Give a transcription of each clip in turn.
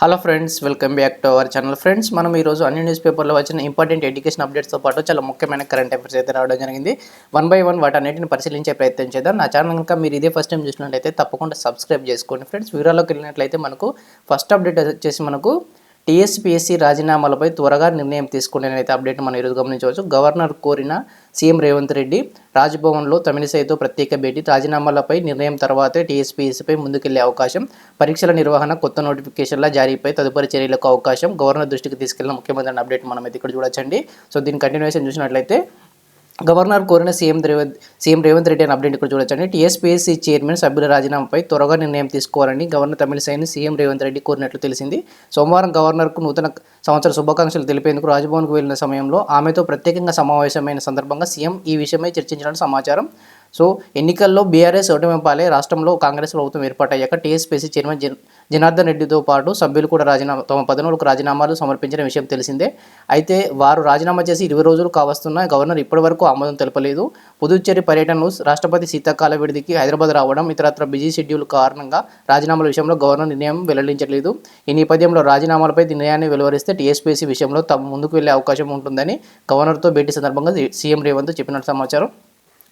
Hello friends welcome back to our channel friends మనం ఈరోజు అన్ని న్యూస్ పేపర్లో వచ్చిన ఇంపార్టెంట్ ఎడ్యుకేషన్ అప్డేట్స్తో పాటు చాలా ముఖ్యమైన కరెంట్ అఫైర్స్ అయితే రావడం జరిగింది. వన్ బై వన్ వాటన్నిటిని పరిశీలించే ప్రయత్నం చేద్దాం. నా ఛానల్ కనుక మీరు ఇదే ఫస్ట్ టైం చూసినట్లయితే తప్పకుండా సబ్స్క్రైబ్ చేసుకోండి ఫ్రెండ్స్ వివరాల్లోకి వెళ్ళినట్లయితే మనకు ఫస్ట్ అప్డేట్ వచ్చేసి మనకు టీఎస్పీఎస్సీ రాజీనామాలపై త్వరగా నిర్ణయం తీసుకునే అయితే అప్డేట్ మనం ఈరోజు గమనించవచ్చు. గవర్నర్ కోరిన సీఎం రేవంత్ రెడ్డి రాజ్భవన్లో తమిళిసైతో ప్రత్యేక భేటీ రాజీనామాలపై నిర్ణయం తర్వాతే టీఎస్పీఎస్పై ముందుకెళ్ళే అవకాశం పరీక్షల నిర్వహణ కొత్త నోటిఫికేషన్ల జారీపై తదుపరి చర్యలకు అవకాశం గవర్నర్ దృష్టికి తీసుకెళ్ళిన ముఖ్యమంత్రి అప్డేట్ మనం అయితే ఇక్కడ చూడొచ్చండి. సో దీని కంటిన్యూషన్ చూసినట్లయితే గవర్నర్ కోరిన సీఎం రేవంత్ సీఎం రేవంత్ రెడ్డి అని అప్డేట్ ఇక్కడ చూడొచ్చండి. టీఎస్పీఎస్సీ చైర్మన్ సభ్యుల రాజీనామాపై త్వరగా నిర్ణయం తీసుకోవాలని గవర్నర్ తమిళిసైని సీఎం రేవంత్ రెడ్డి కోరినట్లు తెలిసింది. సోమవారం గవర్నర్కు నూతన సంవత్సర శుభాకాంక్షలు తెలిపేందుకు రాజ్భవన్కు వెళ్ళిన సమయంలో ఆమెతో ప్రత్యేకంగా సమావేశమైన సందర్భంగా సీఎం ఈ విషయమై చర్చించినట్టు సమాచారం. సో ఎన్నికల్లో బీఆర్ఎస్ ఓటమి పాలే రాష్ట్రంలో కాంగ్రెస్ ప్రభుత్వం ఏర్పాటయ్యాక టీఎస్పీసీ చైర్మన్ జనార్దన్ రెడ్డితో పాటు సభ్యులు కూడా రాజీనామా తమ పదవులకు రాజీనామాలు సమర్పించిన విషయం తెలిసిందే. అయితే వారు రాజీనామా చేసి ఇరవై రోజులు కావస్తున్న గవర్నర్ ఇప్పటివరకు ఆమోదం తెలపలేదు. పుదుచ్చేరి పర్యటనలు రాష్ట్రపతి శీతాకాల విడిదికి హైదరాబాద్ రావడం ఇతరత్ర బిజీ షెడ్యూల్ కారణంగా రాజీనామాల విషయంలో గవర్నర్ నిర్ణయం వెల్లడించలేదు ఈ నేపథ్యంలో రాజీనామాలపై నిర్ణయాన్ని వెలువరిస్తే టీఎస్పీసీ విషయంలో తమ ముందుకు వెళ్ళే అవకాశం ఉంటుందని గవర్నర్తో భేటీ సందర్భంగా సీఎం రేవంత్ చెప్పినట్టు సమాచారం.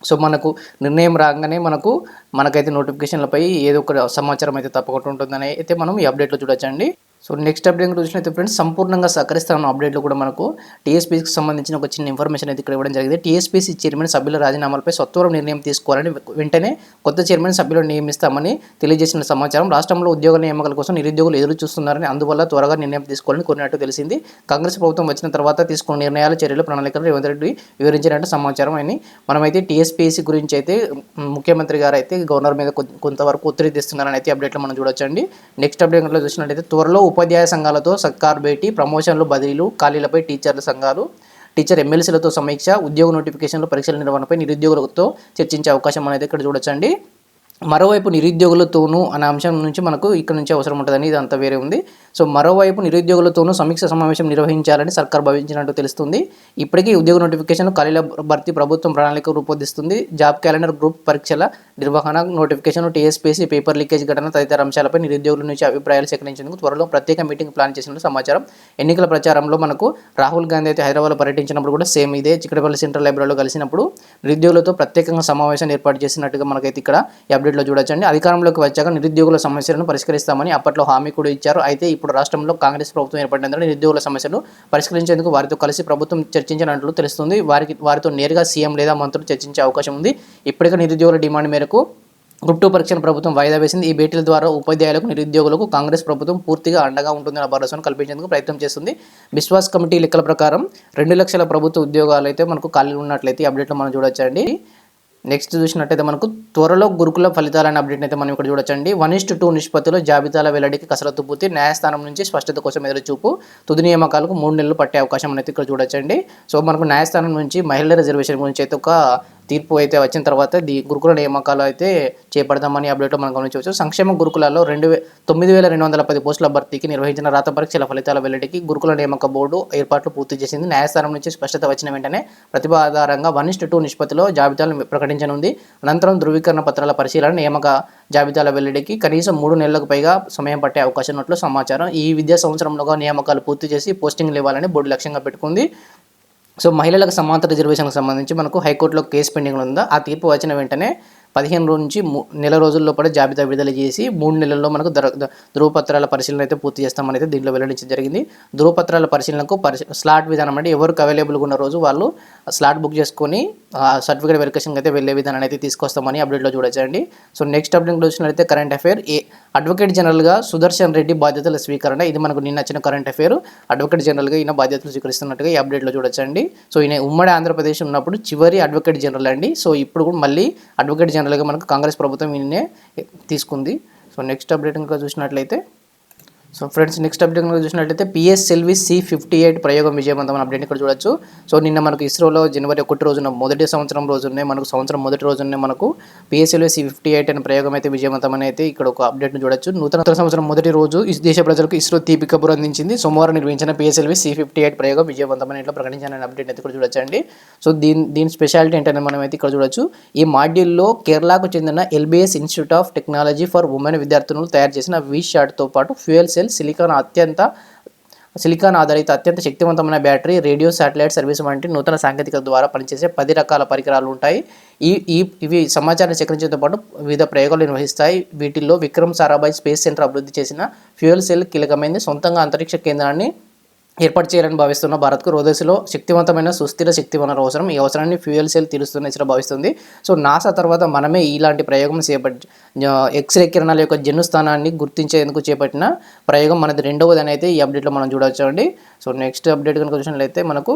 సో మనకు నిర్ణయం రాగానే మనకు మనకైతే నోటిఫికేషన్లపై ఏదో ఒక సమాచారం అయితే తప్పకుండా ఉంటుందని అయితే మనం ఈ అప్డేట్లో చూడొచ్చండి. సో నెక్స్ట్ అప్డేట్ చూసినట్టు ఫ్రెండ్స్ సంపూర్ణంగా సహకరిస్తాను అప్డేట్లో కూడా మనకు టీఎస్పీసీకి సంబంధించిన ఒక చిన్న ఇన్ఫర్మేషన్ అయితే ఇక్కడ ఇవ్వడం జరిగింది. టీఎస్పీసీ చైర్మన్ సభ్యుల రాజీనామాలపై సత్వరం నిర్ణయం తీసుకోవాలని వెంటనే కొత్త చైర్మన్ సభ్యులను నియమిస్తామని తెలియజేసిన సమాచారం. రాష్ట్రంలో ఉద్యోగ నియామకాల కోసం నిరుద్యోగులు ఎదురు చూస్తున్నారని అందువల్ల త్వరగా నిర్ణయం తీసుకోవాలని కోరినట్టు తెలిసింది. కాంగ్రెస్ ప్రభుత్వం వచ్చిన తర్వాత తీసుకున్న నిర్ణయాలు చర్యలు ప్రణాళికలు రేవంత్ రెడ్డి వివరించినట్టు సమాచారం అని మనమైతే టీఎస్పీసీ గురించి అయితే ముఖ్యమంత్రి గారు అయితే గవర్నర్ మీద కొంతవరకు ఒత్తిడి తెస్తున్నారని అయితే అప్డేట్లో మనం చూడొచ్చండి. నెక్స్ట్ అప్డేట్లో చూసినట్టయితే త్వరలో ఉపాధ్యాయ సంఘాలతో సర్కార్ భేటీ ప్రమోషన్లు బదిలీలు ఖాళీలపై టీచర్ల సంఘాలు టీచర్ ఎమ్మెల్సీలతో సమీక్ష ఉద్యోగ నోటిఫికేషన్లు పరీక్షల నిర్వహణపై నిరుద్యోగులతో చర్చించే అవకాశం అనేది ఇక్కడ చూడొచ్చండి. మరోవైపు నిరుద్యోగులతోనూ అనే అంశం నుంచి మనకు ఇక్కడ నుంచి అవసరం ఉంటుందని ఇది అంతా వేరే ఉంది. సో మరోవైపు నిరుద్యోగులతోనూ సమీక్ష సమావేశం నిర్వహించాలని సర్కార్ భావించినట్టు తెలుస్తుంది. ఇప్పటికీ ఉద్యోగ నోటిఫికేషన్ ఖాళీల భర్తీ ప్రభుత్వం ప్రణాళిక రూపొందిస్తుంది. జాబ్ క్యాలెండర్ గ్రూప్ పరీక్షల నిర్వహణ నోటిఫికేషన్ టీఎస్పీసీ పేపర్ లీకేజ్ ఘటన తదితర అంశాలపై నిరుద్యోగుల నుంచి అభిప్రాయాలు సేకరించేందుకు త్వరలో ప్రత్యేక మీటింగ్ ప్లాన్ చేసినట్టు సమాచారం. ఎన్నికల ప్రచారంలో మనకు రాహుల్ గాంధీ అయితే హైదరాబాద్లో పర్యటించినప్పుడు కూడా సేమ్ ఇదే. చిక్కడపల్లి సెంట్రల్ లైబ్రరీలో కలిసినప్పుడు నిరుద్యోగులతో ప్రత్యేకంగా సమావేశం ఏర్పాటు చేసినట్టుగా మనకైతే ఇక్కడ అప్డేట్లో చూడొచ్చండి. అధికారంలోకి వచ్చాక నిరుద్యోగుల సమస్యలను పరిష్కరిస్తామని అప్పట్లో హామీ కూడా ఇచ్చారు. అయితే ఇప్పుడు రాష్ట్రంలో కాంగ్రెస్ ప్రభుత్వం ఏర్పడినందున నిరుద్యోగుల సమస్యలు పరిష్కరించేందుకు వారితో కలిసి ప్రభుత్వం చర్చించినట్లు తెలుస్తుంది. వారికి వారితో నేరుగా సీఎం లేదా మంత్రులు చర్చించే అవకాశం ఉంది. ఇప్పటికే నిరుద్యోగుల డిమాండ్ మేరకు గ్రూప్ టూ పరీక్షను ప్రభుత్వం వాయిదా వేసింది. ఈ భేటీల ద్వారా ఉపాధ్యాయులకు నిరుద్యోగులకు కాంగ్రెస్ ప్రభుత్వం పూర్తిగా అండగా ఉంటుందన్న భరోసాను కల్పించేందుకు ప్రయత్నం చేస్తుంది. బిశ్వాస్ కమిటీ లెక్కల ప్రకారం రెండు లక్షల ప్రభుత్వ ఉద్యోగాలు అయితే మనకు ఖాళీ ఉన్నట్లయితే అప్డేట్లో మనం చూడొచ్చండి. నెక్స్ట్ చూసినట్టయితే మనకు త్వరలో గురుకుల ఫలితాలనే అప్డేట్ అయితే మనం ఇక్కడ చూడొచ్చండి. వన్ ఇస్ట్ టూ నిష్పత్తిలో జాబితాల వెల్లడికి కసరత్తు పూర్తి న్యాయస్థానం నుంచి స్పష్టత కోసం ఎదురు చూపు తుది నియామకాలకు మూడు నెలలు పట్టే అవకాశం అనేది ఇక్కడ చూడొచ్చండి. సో మనకు న్యాయస్థానం నుంచి మహిళల రిజర్వేషన్ గురించి అయితే ఒక తీర్పు అయితే వచ్చిన తర్వాత ది గురుకుల నియామకాలు అయితే చేపడదామని అప్డేట్ మనం గమనించవచ్చు. సంక్షేమ గురుకులాల్లో రెండు వే తొమ్మిది వేల రెండు వందల పది పోస్టుల భర్తీకి నిర్వహించిన రాత పరీక్షల ఫలితాల వెల్లడికి గురుకుల నియామక బోర్డు ఏర్పాట్లు పూర్తి చేసింది. న్యాయస్థానం నుంచి స్పష్టత వచ్చిన వెంటనే ప్రతిభ ఆధారంగా వన్ ఇస్ట్ టూ నిష్పత్తిలో జాబితాలను ప్రకటించనుంది. అనంతరం ధృవీకరణ పత్రాల పరిశీలన నియామక జాబితాల వెల్లడికి కనీసం మూడు నెలలకు పైగా సమయం పట్టే అవకాశం ఉన్నట్లు సమాచారం. ఈ విద్యా సంవత్సరంలోగా నియామకాలు పూర్తి చేసి పోస్టింగ్లు ఇవ్వాలని బోర్డు లక్ష్యంగా పెట్టుకుంది. సో మహిళలకు సమాంతర రిజర్వేషన్కి సంబంధించి మనకు హైకోర్టులో కేసు పెండింగ్ ఉందో ఆ తీర్పు వచ్చిన వెంటనే పదిహేను రోజు నుంచి నెల రోజుల్లో కూడా జాబితా విడుదల చేసి మూడు నెలల్లో మనకు ధృవపత్రాల పరిశీలన అయితే పూర్తి చేస్తామని అయితే దీంట్లో వెల్లడించడం జరిగింది. ధృవపత్రాల పరిశీలనకు పరిశీ స్లాట్ విధానం అంటే ఎవరికి అవైలబుల్గా ఉన్న రోజు వాళ్ళు స్లాట్ బుక్ చేసుకొని సర్టిఫికేట్ వెరిఫికేషన్కి అయితే వెళ్ళే విధానం అయితే తీసుకొస్తామని అప్డేట్లో చూడొచ్చండి. సో నెక్స్ట్ అప్డేట్ చూసినట్లయితే కరెంట్ అఫైర్ ఏ అడ్వకేట్ జనరల్గా సుదర్శన్ రెడ్డి బాధ్యతల స్వీకరణ ఇది మనకు నిన్న వచ్చిన కరెంట్ అఫైర్. అడ్వకేట్ జనరల్గా ఈయన బాధ్యతలు స్వీకరిస్తున్నట్టుగా ఈ అప్డేట్లో చూడొచ్చండి. సో ఈయన ఉమ్మడి ఆంధ్రప్రదేశ్ ఉన్నప్పుడు చివరి అడ్వకేట్ జనరల్ అండి. సో ఇప్పుడు కూడా మళ్ళీ అడ్వకేట్ జనరల్గా మనకు కాంగ్రెస్ ప్రభుత్వం ఈయననే తీసుకుంది. సో నెక్స్ట్ అప్డేట్ ఇంకా చూసినట్లయితే సో ఫ్రెండ్స్ నెక్స్ట్ అప్డేట్ కనుక చూసినట్లయితే పిఎస్ఎల్వి సి ఫిఫ్టీ ఎయిట్ ప్రయోగం విజయవంతం అప్డేట్ ఇక్కడ చూడొచ్చు. సో నిన్న మనకు ఇస్రోలో జనవరి ఒకటి రోజున మొదటి సంవత్సరం రోజునే మనకు సంవత్సరం మొదటి రోజునే మనకు పిఎస్ఎల్వి సి ఫిఫ్టీ ఎయిట్ అనే ప్రయోగం అయితే విజయవంతం అయితే ఇక్కడ ఒక అప్డేట్ను చూడొచ్చు. నూతన సంవత్సరం మొదటి రోజు ఈ దేశ ప్రజలకు ఇస్రో తీపి కబురు అందించింది. సోమవారం నిర్వహించిన పిఎస్ఎల్వి సి ఫిఫ్టీ ఎయిట్ ప్రయోగం విజయవంతమైన ఇట్లా ప్రకటించిన అప్డేట్ అయితే ఇక్కడ చూడొచ్చండి సో దీని దీని స్పెషాలిటీ ఏంటనే మనం అయితే ఇక్కడ చూడొచ్చు. ఈ మాడ్యూల్లో కేరళకు చెందిన LBS institute of technology for women విద్యార్థులను తయారు చేసిన వి షాట్తో పాటు ఫ్యూయల్ సెల్ సెల్ సిలికాన్ అత్యంత సిలికాన్ ఆధారిత అత్యంత శక్తివంతమైన బ్యాటరీ రేడియో శాటిలైట్ సర్వీస్ వంటి నూతన సాంకేతికత ద్వారా పనిచేసే పది రకాల పరికరాలు ఉంటాయి. ఈ ఈ ఇవి సమాచారాన్ని సేకరించడంతో పాటు వివిధ ప్రయోగాలు నిర్వహిస్తాయి. వీటిల్లో విక్రమ్ సారాభాయ్ స్పేస్ సెంటర్ అభివృద్ధి చేసిన ఫ్యూయల్ సెల్ కీలకమైనది సొంతంగా అంతరిక్ష కేంద్రాన్ని ఏర్పాటు చేయాలని భావిస్తున్న భారత్కు రోదసిలో శక్తివంతమైన సుస్థిర శక్తి వనరు అవసరం. ఈ అవసరాన్ని ఫ్యూయల్ సెల్ తీరుస్తున్న ఇస్రో భావిస్తుంది. సో నాసా తర్వాత మనమే ఇలాంటి ప్రయోగం చేపట్టి ఎక్స్రే కిరణాల యొక్క జన్ను స్థానాన్ని గుర్తించేందుకు చేపట్టిన ప్రయోగం మనది రెండవది అని అయితే ఈ అప్డేట్లో మనం చూడవచ్చు అండి సో నెక్స్ట్ అప్డేట్ కనుక చూసినట్లయితే మనకు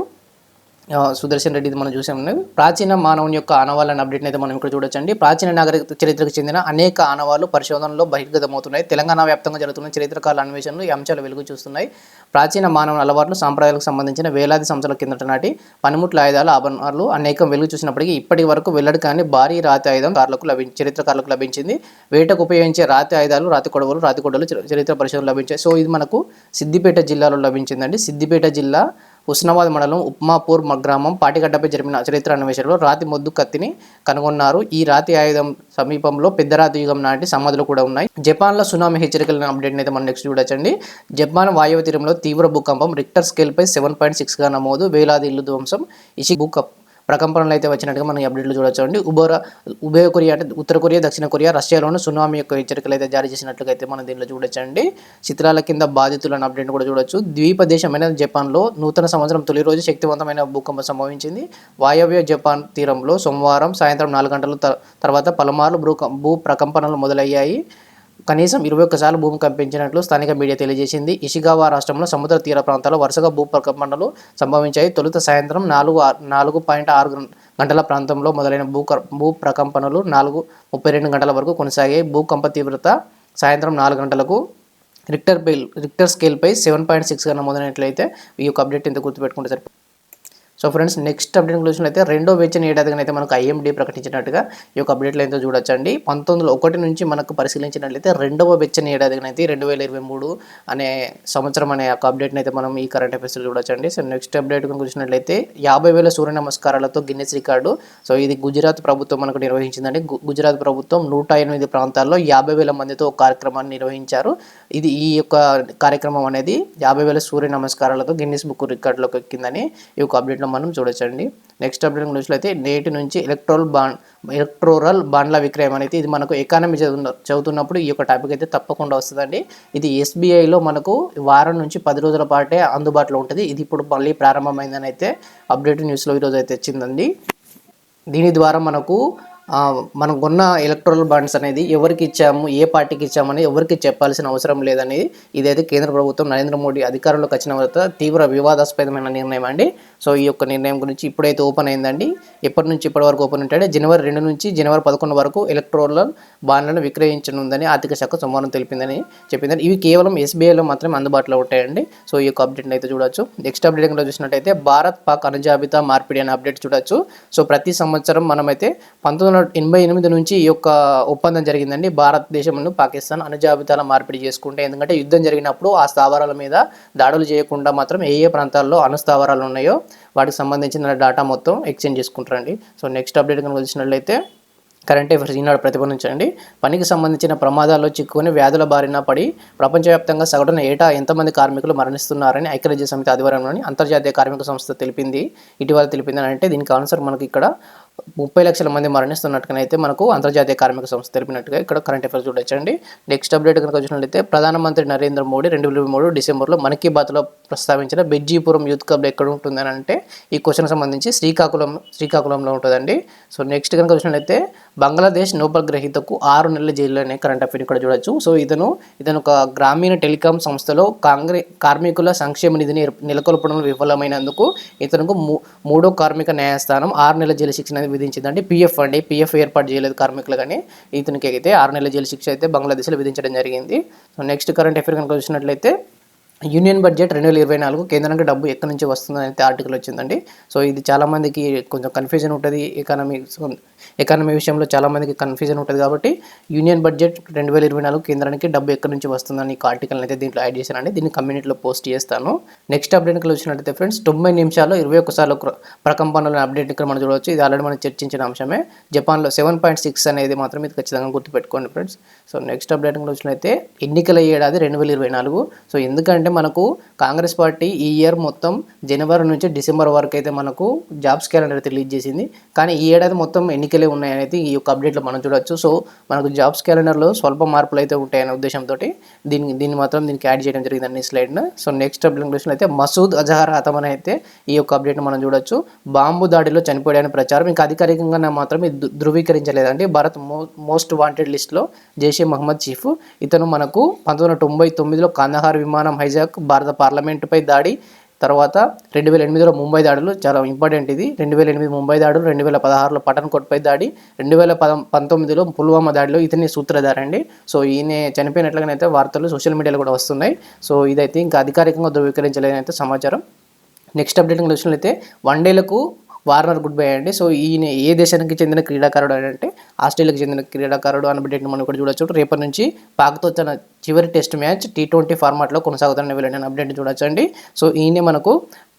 సుదర్శన్ రెడ్డి మనం చూసాము ప్రాచీన మానవుని యొక్క ఆనవాళ్ళని అప్డేట్ని అయితే మనం ఇక్కడ చూడొచ్చండి. ప్రాచీన నాగరిక చరిత్రకు చెందిన అనేక ఆనవాళ్ళు పరిశోధనలో బహిర్గతమవుతున్నాయి. తెలంగాణ వ్యాప్తంగా జరుగుతున్న చరిత్రకాల అన్వేషణలు ఈ అంశాలు వెలుగు చూస్తున్నాయి. ప్రాచీన మానవుని అలవాట్లు సాంప్రదాయాలకు సంబంధించిన వేలాది సంవత్సరాల కిందట నాటి పనిముట్ల ఆయుధాలు ఆభరణాలు అనేకం వెలుగు చూసినప్పటికీ ఇప్పటి వరకు వెల్లడి కానీ భారీ రాతి ఆయుధం కార్లకు లభి చరిత్రకారులకు లభించింది. వేటకు ఉపయోగించే రాతి ఆయుధాలు రాతి కొడవలు రాతి కొడవలు చరిత్ర పరిశోధనలు లభించాయి. సో ఇది మనకు సిద్దిపేట జిల్లాలో లభించిందండి. సిద్దిపేట జిల్లా హుస్నాబాద్ మండలం ఉప్మాపూర్ గ్రామం పాటిగడ్డపై జరిపిన చరిత్ర అన్వేషణలో రాతి మొద్దు కత్తిని కనుగొన్నారు. ఈ రాతి ఆయుధం సమీపంలో పెద్దరాతి యుగం నాటి సమాధులు కూడా ఉన్నాయి. జపాన్లో సునామీ హెచ్చరికల అప్డేట్ అయితే మనం నెక్స్ట్ చూడొచ్చండి జపాన్ వాయువ తీరంలో తీవ్ర భూకంపం రిక్టర్ స్కేల్పై సెవెన్ పాయింట్ సిక్స్గా నమోదు వేలాది ఇల్లు ధ్వంసం ఇషి భూకప్ ప్రకంపనలు అయితే వచ్చినట్టుగా మనం అప్డేట్లు చూడొచ్చు అండి. ఉభయ ఉభయ కొరియా అంటే ఉత్తర కొరియా దక్షిణ కొరియా రష్యాలోను సునామీ యొక్క హెచ్చరికలు అయితే జారీ చేసినట్లుగా అయితే మనం దీనిలో చూడొచ్చు అండి. చిత్రాల కింద బాధితులను అప్డేట్ కూడా చూడొచ్చు. ద్వీప దేశమైన జపాన్లో నూతన సంవత్సరం తొలి రోజు శక్తివంతమైన భూకంపం సంభవించింది. వాయవ్య జపాన్ తీరంలో సోమవారం సాయంత్రం నాలుగు గంటల తర్వాత పలుమార్లు భూ భూ ప్రకంపనలు మొదలయ్యాయి. కనీసం ఇరవై ఒక్కసార్లు భూమి కంపించినట్లు స్థానిక మీడియా తెలియజేసింది. ఇషిగావా రాష్ట్రంలో సముద్ర తీర ప్రాంతాల్లో వరుసగా భూ ప్రకంపనలు సంభవించాయి. తొలుత సాయంత్రం నాలుగు నాలుగు పాయింట్ ఆరు గంటల ప్రాంతంలో మొదలైన భూ భూ ప్రకంపనలు నాలుగు ముప్పై రెండు గంటల వరకు కొనసాగాయి. భూకంప తీవ్రత సాయంత్రం నాలుగు గంటలకు రిక్టర్ బిల్ రిక్టర్ స్కేల్పై సెవెన్ పాయింట్ సిక్స్గా నమోదైనట్లయితే ఈ యొక్క అప్డేట్ ఎంత గుర్తుపెట్టుకుంటే సరిపోతుంది సో ఫ్రెండ్స్ నెక్స్ట్ అప్డేట్ చూసినట్లయితే రెండో వెచ్చని ఏడాదిగా అయితే మనకు ఐఎండి ప్రకటించినట్టుగా ఈ యొక్క అప్డేట్లో అయితే చూడొచ్చండి. పంతొమ్మిది ఒకటి నుంచి మనకు పరిశీలించినట్లయితే రెండవ వెచ్చని ఏడాదిగా అయితే రెండు వేల ఇరవై మూడు అనే సంవత్సరం అనే ఒక అప్డేట్ని అయితే మనం ఈ కరెంట్ అఫేర్స్లో చూడొచ్చండి. సో నెక్స్ట్ అప్డేట్ చూసినట్లయితే యాభై వేల సూర్య నమస్కారాలతో గిన్నెస్ రికార్డు సో ఇది గుజరాత్ ప్రభుత్వం మనకు నిర్వహించిందండి. గుజరాత్ ప్రభుత్వం నూట ఎనిమిది ప్రాంతాల్లో యాభై వేల మందితో ఒక కార్యక్రమాన్ని నిర్వహించారు. ఇది ఈ యొక్క కార్యక్రమం అనేది యాభై వేల సూర్య నమస్కారాలతో గిన్నిస్ బుక్ రికార్డులోకి ఎక్కిందని ఈ యొక్క అప్డేట్లో మనం చూడొచ్చండి. నెక్స్ట్ అప్డేట్ అయితే నేటి నుంచి ఎలక్ట్రోల్ బాండ్ ఎలక్ట్రోరల్ బాండ్ల విక్రయం అనేది ఇది మనకు ఎకానమీ చదువు చదువుతున్నప్పుడు ఈ యొక్క టాపిక్ అయితే తప్పకుండా వస్తుందండి. ఇది ఎస్బీఐలో మనకు వారం నుంచి పది రోజుల పాటే అందుబాటులో ఉంటుంది. ఇది ఇప్పుడు మళ్ళీ ప్రారంభమైందని అయితే అప్డేట్ న్యూస్లో ఈరోజు అయితే వచ్చిందండి దీని ద్వారా మనకు మనకున్న ఎలక్ట్రల్ బాండ్స్ అనేది ఎవరికి ఇచ్చాము ఏ పార్టీకి ఇచ్చామని ఎవరికి చెప్పాల్సిన అవసరం లేదని ఇదైతే కేంద్ర ప్రభుత్వం నరేంద్ర మోడీ అధికారంలోకి వచ్చిన తర్వాత తీవ్ర వివాదాస్పదమైన నిర్ణయం అండి. సో ఈ యొక్క నిర్ణయం గురించి ఇప్పుడైతే ఓపెన్ అయిందండి. ఎప్పటి నుంచి ఇప్పటి వరకు ఓపెన్ ఉంటాడే జనవరి రెండు నుంచి జనవరి పదకొండు వరకు ఎలక్ట్రోల్ బాండ్లను విక్రయించనుందని ఆర్థిక శాఖ సోమవారం తెలిపిందని చెప్పిందని ఇవి కేవలం ఎస్బీఐలో మాత్రమే అందుబాటులో ఉంటాయండి. సో ఈ యొక్క అప్డేట్ అయితే చూడొచ్చు. నెక్స్ట్ అప్డేట్ చూసినట్టయితే భారత్ పాక్ అనుజాబితా మార్పిడి అనే అప్డేట్ చూడొచ్చు. సో ప్రతి సంవత్సరం మనమైతే పంతొమ్మిది వందల ఎనభై ఎనిమిది నుంచి ఈ యొక్క ఒప్పందం జరిగిందండి. భారతదేశంలో పాకిస్తాన్ అనుజాబితాల మార్పిడి చేసుకుంటే ఎందుకంటే యుద్ధం జరిగినప్పుడు ఆ స్థావరాల మీద దాడులు చేయకుండా మాత్రం ఏ ఏ ప్రాంతాల్లో అనుస్థావరాలు ఉన్నాయో వాటికి సంబంధించిన డేటా మొత్తం ఎక్స్చేంజ్ చేసుకుంటారండి. సో నెక్స్ట్ అప్డేట్ కనుక వచ్చినట్లయితే కరెంట్ అఫైర్స్ ఈనాడు ప్రతిపాదించండి పనికి సంబంధించిన ప్రమాదాల్లో చిక్కుకొని వ్యాధుల బారిన పడి ప్రపంచవ్యాప్తంగా సగటున ఏటా ఎంతమంది కార్మికులు మరణిస్తున్నారని ఐక్యరాజ్య సమితి ఆధ్వర్యంలోని అంతర్జాతీయ కార్మిక సంస్థ తెలిపింది. ఇటీవల తెలిపింది అని అంటే దీనికి ఆన్సర్ మనకి ఇక్కడ ముప్పై లక్షల మంది మరణిస్తున్నట్టుగానైతే మనకు అంతర్జాతీయ కార్మిక సంస్థ తెలిపినట్టుగా ఇక్కడ కరెంట్ అఫైర్స్ చూడొచ్చండి. నెక్స్ట్ అప్డేట్ కనుక వచ్చినట్లయితే ప్రధానమంత్రి నరేంద్ర మోడీ రెండు వేల మూడు డిసెంబర్లో మన్ కీ బాత్లో ప్రస్తావించిన బెజ్జీపురం యూత్ క్లబ్ ఎక్కడ ఉంటుందని అంటే ఈ క్వశ్చన్ సంబంధించి శ్రీకాకుళం శ్రీకాకుళంలో ఉంటుందండి. సో నెక్స్ట్ కనుక చూసినట్లయితే బంగ్లాదేశ్ నోబల్ గ్రహీతకు ఆరు నెలల జైలు అనే కరెంట్ అఫైర్ ఇక్కడ చూడొచ్చు. సో ఇతను ఇతను ఒక గ్రామీణ టెలికాం సంస్థలో కాంగ్రెస్ కార్మికుల సంక్షేమ నిధిని నెలకొల్పడంలో విఫలమైనందుకు ఇతనుకు మూ- మూడో కార్మిక న్యాయస్థానం ఆరు నెలల జైలు శిక్ష అనేది విధించిందండి పిఎఫ్ అండి. పిఎఫ్ ఏర్పాటు చేయలేదు కార్మికులు కానీ. ఇతనికి అయితే ఆరు నెలల జైలు శిక్ష అయితే బంగ్లాదేశ్లో విధించడం జరిగింది. సో నెక్స్ట్ కరెంట్ అఫేర్ కనుక చూసినట్లయితే యూనియన్ బడ్జెట్ రెండు వేల ఇరవై నాలుగు కేంద్రానికి డబ్బు ఎక్కడి నుంచి వస్తుందని అయితే ఆర్టికల్ వచ్చిందండి. సో ఇది చాలామందికి కొంచెం కన్ఫ్యూజన్ ఉంటుంది. ఎకానమీ ఎకానమీ విషయంలో చాలామందికి కన్ఫ్యూజన్ ఉంటుంది కాబట్టి యూనియన్ బడ్జెట్ రెండు వేల ఇరవై నాలుగు కేంద్రానికి డబ్బు ఎక్కడి నుంచి వస్తుందని ఈ ఆర్టికల్ అయితే దీంట్లో యాడ్ చేశానండి దీన్ని కమ్యూనిటీలో పోస్ట్ చేస్తాను. నెక్స్ట్ అప్డేట్కి వచ్చినట్టయితే ఫ్రెండ్స్ తొంభై నిమిషాల్లో ఇరవై ఒకసార్లు ప్రకంపనల అప్డేట్ ఇక్కడ మనం చూడవచ్చు. ఇది ఆల్రెడీ మనం చర్చించిన అంశమే. జపాన్లో సెవెన్ పాయింట్ సిక్స్ అనేది మాత్రం ఇది ఖచ్చితంగా గుర్తుపెట్టుకోండి ఫ్రెండ్స్ సో నెక్స్ట్ అప్డేట్ వచ్చినట్లయితే ఎన్నికల ఏడాది రెండు వేల ఇరవై నాలుగు. సో ఎందుకంటే మనకు కాంగ్రెస్ పార్టీ ఈ ఇయర్ మొత్తం జనవరి నుంచి డిసెంబర్ వరకు అయితే మనకు జాబ్స్ క్యాలెండర్ రిలీజ్ చేసింది. కానీ ఈ ఏడాది మొత్తం ఎన్నికలే ఉన్నాయనేది ఈ యొక్క అప్డేట్లో మనం చూడొచ్చు. సో మనకు జాబ్స్ క్యాలెండర్లో స్వల్ప మార్పులు అయితే ఉంటాయనే ఉద్దేశంతో దీన్ని దీన్ని మాత్రం దీనికి యాడ్ చేయడం జరిగింది అన్ని స్లైడ్ను. సో నెక్స్ట్ అప్డేట్ అయితే మసూద్ అజహర్ హతమని అయితే ఈ యొక్క అప్డేట్ మనం చూడొచ్చు. బాంబు దాడిలో చనిపోయాడని ప్రచారం ఇంకా అధికారికంగా మాత్రం ఇది ధృవీకరించలేదండి భారత్ మో మోస్ట్ వాంటెడ్ లిస్ట్లో జైషే మహమ్మద్ చీఫ్. ఇతను మనకు పంతొమ్మిది వందల తొంభై తొమ్మిదిలో కాందహార్ విమానం హైజాక్ భారత పార్లమెంటుపై దాడి తర్వాత రెండు వేల ఎనిమిదిలో ముంబై దాడులు చాలా ఇంపార్టెంట్ ఇది. రెండు వేల ఎనిమిది ముంబై దాడులు రెండు వేల పదహారులో పఠన్కోట్పై దాడి రెండు వేల పద పంతొమ్మిదిలో పుల్వామా దాడిలో ఇతని సూత్రధారండి. సో ఈయన చనిపోయినట్లుగానైతే వార్తలు సోషల్ మీడియాలో కూడా వస్తున్నాయి. సో ఇదైతే ఇంకా అధికారికంగా ధృవీకరించలేదైతే సమాచారం. నెక్స్ట్ అప్డేట్ వచ్చినట్లయితే వన్డేలకు వార్నర్ గుడ్ బై అండి. సో ఈయన ఏ దేశానికి చెందిన క్రీడాకారుడు అంటే ఆస్ట్రేలియాకి చెందిన క్రీడాకారుడు అని అప్డేట్ని మనం ఇక్కడ చూడొచ్చు. రేపటి నుంచి పాక్తో తన చివరి టెస్ట్ మ్యాచ్ టీ ట్వంటీ ఫార్మాట్లో కొనసాగుతున్న వీళ్ళని అప్డేట్ చూడొచ్చండి సో ఈయన మనకు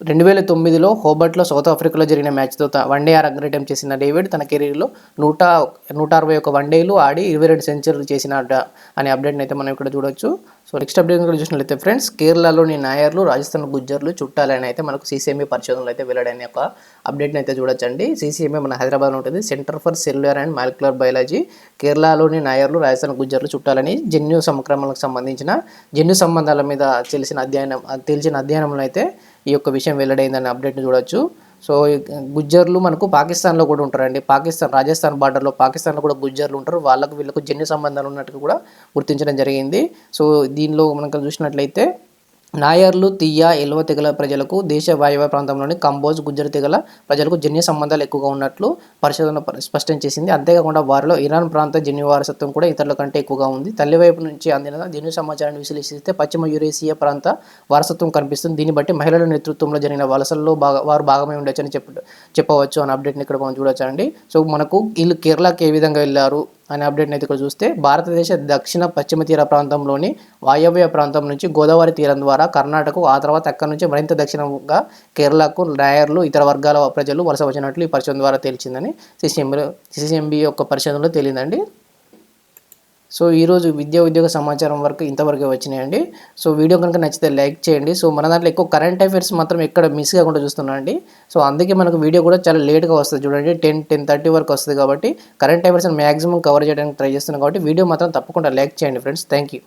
రెండు వేల తొమ్మిదిలో హోబర్ట్లో సౌత్ ఆఫ్రికాలో జరిగిన మ్యాచ్తో వన్డే అరంగేటం చేసిన డేవిడ్ తన కెరీర్లో నూట నూట అరవై ఒక వన్డేలు ఆడి ఇరవై రెండు సెంచరీలు చేసిన అనే అప్డేట్ని అయితే మనం ఇక్కడ చూడొచ్చు. సో నెక్స్ట్ అప్డేట్ కూడా చూసినట్లయితే ఫ్రెండ్స్ కేరళలోని నాయర్లు రాజస్థాన్ గుజ్జర్లు చుట్టాలని అయితే మనకు సీసీఎంఏ పరిశోధనలు అయితే వెళ్ళడని ఒక అప్డేట్ని అయితే చూడొచ్చండి. సీసీఎంఏ మన హైదరాబాద్లో ఉంటుంది. Centre for cellular and molecular biology కేరళలోని నాయర్లు రాజస్థాన్ గుజ్జర్లు చుట్టాలని జన్యు సంక్రమణకు సంబంధించిన జన్యు సంబంధాల మీద తెలిసిన అధ్యయనం తెలిసిన అధ్యయనంలో అయితే ఈ యొక్క విషయం వెల్లడైందని అప్డేట్ని చూడొచ్చు. సో గుజ్జర్లు మనకు పాకిస్తాన్లో కూడా ఉంటారండి. పాకిస్తాన్ రాజస్థాన్ బార్డర్లో పాకిస్తాన్లో కూడా గుజ్జర్లు ఉంటారు. వాళ్ళకు వీళ్ళకు జన్యు సంబంధాలు ఉన్నట్టు కూడా గుర్తించడం జరిగింది. సో దీనిలో మనకు చూసినట్లయితే నాయర్లు తియ్య ఎల్వ తెగల ప్రజలకు దేశ వాయువ్య ప్రాంతంలోని కంబోజ్ గుజ్జర తెగల ప్రజలకు జన్యు సంబంధాలు ఎక్కువగా ఉన్నట్లు పరిశోధన స్పష్టం చేసింది. అంతేకాకుండా వారిలో ఇరాన్ ప్రాంత జన్యు వారసత్వం కూడా ఇతరుల కంటే ఎక్కువగా ఉంది. తల్లివైపు నుంచి అందిన జన్యు సమాచారాన్ని విశ్లేషిస్తే పశ్చిమ యురేసియా ప్రాంత వారసత్వం కనిపిస్తుంది. దీన్ని బట్టి మహిళల నేతృత్వంలో జరిగిన వలసల్లో బాగా వారు భాగమై ఉండొచ్చని చెప్ప చెప్పవచ్చు. అనే అప్డేట్ని ఇక్కడ మనం చూడొచ్చండి. సో మనకు వీళ్ళు కేరళకి ఏ విధంగా వెళ్ళారు? అనే అప్డేట్ని అయితే ఇక్కడ చూస్తే భారతదేశ దక్షిణ పశ్చిమ తీర ప్రాంతంలోని వాయవ్య ప్రాంతం నుంచి గోదావరి తీరం ద్వారా కర్ణాటకకు ఆ తర్వాత అక్కడి నుంచి మరింత దక్షిణంగా కేరళకు నాయర్లు ఇతర వర్గాల ప్రజలు వలస వచ్చినట్లు ఈ పరిశోధన ద్వారా తేల్చిందని సిసిఎంబి సిసిఎంబి యొక్క పరిశోధనలో తేలిందండి. సో ఈరోజు విద్యా ఉద్యోగ సమాచారం వరకు ఇంతవరకే వచ్చినాయండి. సో వీడియో కనుక నచ్చితే లైక్ చేయండి. సో మన దాంట్లో ఎక్కువ కరెంట్ అఫైర్స్ మాత్రం ఎక్కడ మిస్ కాకుండా చూస్తున్నాండి సో అందుకే మనకు వీడియో కూడా చాలా లేట్గా వస్తుంది చూడండి. టెన్ టెన్ థర్టీ వరకు వస్తుంది కాబట్టి కరెంట్ అఫైర్స్ మ్యాక్సిమం కవర్ చేయడానికి ట్రై చేస్తున్నాం కాబట్టి వీడియో మాత్రం తప్పకుండా లైక్ చేయండి ఫ్రెండ్స్ థ్యాంక్ యూ